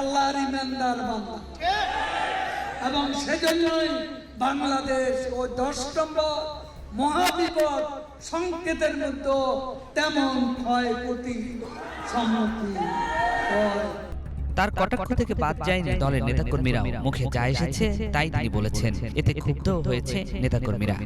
আল্লাহর ইমানদার বান্দা। এবং সেজন্যই বাংলাদেশ ও দশ নম্বর মহাবিপদ সংকেতের মধ্যে তেমন ক্ষয়ক্ষতি সম্মুখীন তার কটাক্ষ থেকে বাদ যায়নি দলের নেতাকর্মীরাও। মুখে যা এসেছে, তাই তিনি বলেছেন। এতে ক্ষুব্ধ হয়েছে নেতাকর্মীরা।